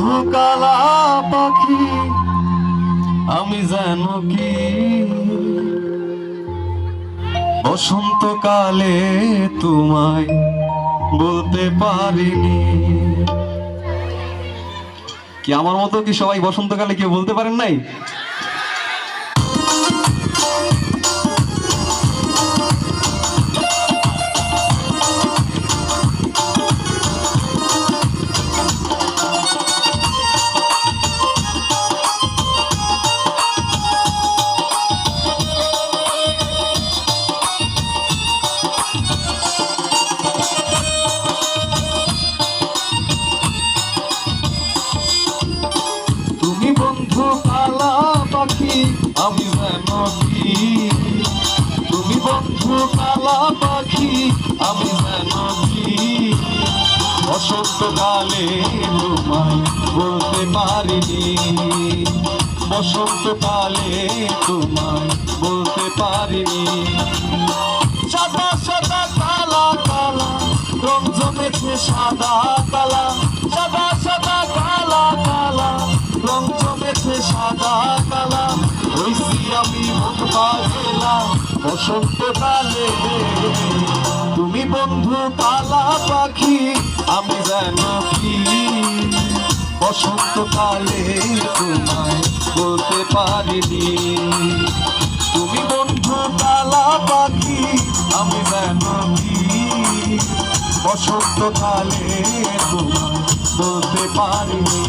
বন্ধু পাখি, আমি যেন কি? বসন্তকালে তোমায় বলতে পারিনি। কি আমার মতো কি সবাই বসন্তকালে কেউ বলতে পারেন নাই? কালা পাখি আমি যেন কি? তুমি বন্ধু কালা পাখি আমি যেন কি? বসন্তকালে তোমায় বলতে পারিনি। বসন্তকালে তোমায় বলতে পারিনি। সাদা সাদা কালা কালা, রং জমেছে সাদা বসন্তকালে তুমি বন্ধু কালা পাখি, আমি যেন কি বসন্তকালে তোমায় বলতে পারিনি। তুমি বন্ধু কালা পাখি, আমি যেন কি বসন্তকালে তোমায় বলতে পারিনি।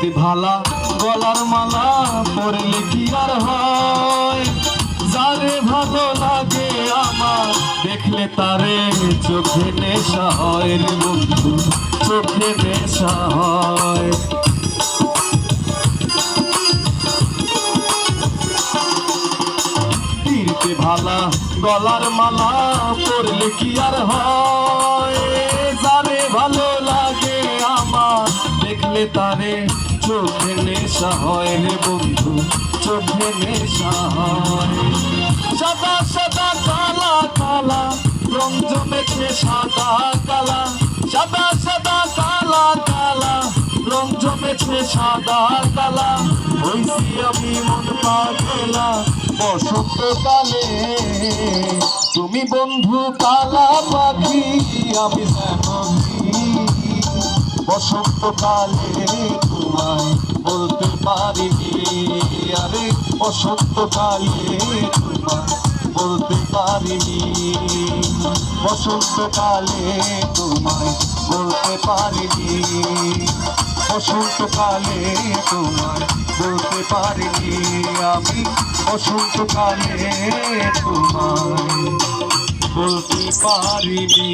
পিরিতে ভালা, গলার মালা পরলে কি আর হয়? যারে ভালো লাগে আমার, দেখলে তারে চোখে নেশা হয় রে বন্ধু, চোখে নেশা হয়। পিরিতে ভালা, গলার মালা পরলে কি আর হয়? যারে ভালো লাগে আমার, দেখলে তারে চোখে নেশা হয় রে বন্ধু, চোখে নেশা হয়। সাদা সাদা, কালা কালা রং জমেছে সাদা, কালা। সাদা সাদা, কালা কালা রং জমেছে সাদা, কালা। হইছি আমি মন পাগলা বসন্তকালে। তুমি বন্ধু কালা পাখি, আমি কি বসন্তকালে তোমায় বলতে পারিনি আরে, বসন্তকালে তোমায় বলতে পারিনি বসন্তকালে তোমায় বলতে পারিনি বসন্তকালে তোমায় বলতে পারিনি আমি বসন্তকালে তোমায় বলতে পারিনি